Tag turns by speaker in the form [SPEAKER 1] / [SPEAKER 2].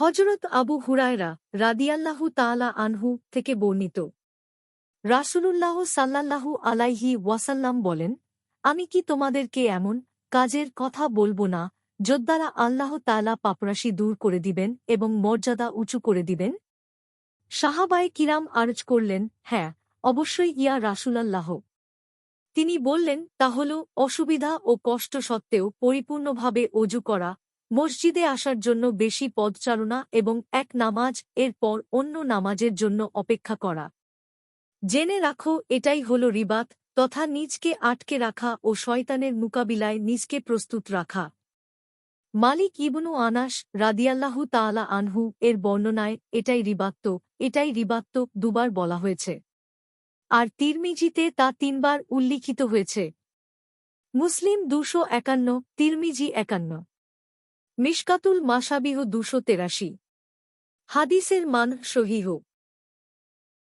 [SPEAKER 1] হজরত আবু হুরায়রা রাদিয়াল্লাহু তাআলা আনহু থেকে বর্ণিত। রাসূলুল্লাহ সাল্লাল্লাহু আলাইহি ওয়াসাল্লাম বলেন, আমি কি তোমাদেরকে এমন কাজের কথা বলব না যোদ্ধারা আল্লাহ তাআলা পাপরাশি দূর করে দিবেন এবং মর্যাদা উঁচু করে দিবেন? সাহাবায়ে কিরাম আরজ করলেন হ্যাঁ অবশ্যই ইয়া রাসূলাল্লাহ। তিনি বললেন তা অসুবিধা ও কষ্ট সত্ত্বেও পরিপূর্ণভাবে অজু করা মসজিদে আসার জন্য বেশি পদচারণা এবং এক নামাজ, এরপর অন্য নামাজের জন্য অপেক্ষা করা। জেনে রাখো, এটাই হল রিবাত, তথা নিজকে আটকে রাখা ও শয়তানের মোকাবিলায় নিজকে প্রস্তুত রাখা। মালিক ইবনু আনাস রাদিয়াল্লাহু তাআলা আনহু এর বর্ণনায় এটাই রিবাত্ত এটাই রিবাত্ত দুবার বলা হয়েছে। আর তিরমিজিতে তা তিনবার উল্লিখিত হয়েছে। মুসলিম দুশো একান্ন, তিরমিজি একান্ন। মিশকাতুল মাসাবিহ দুশো তেরাশি। হাদিসের মান সহিহ।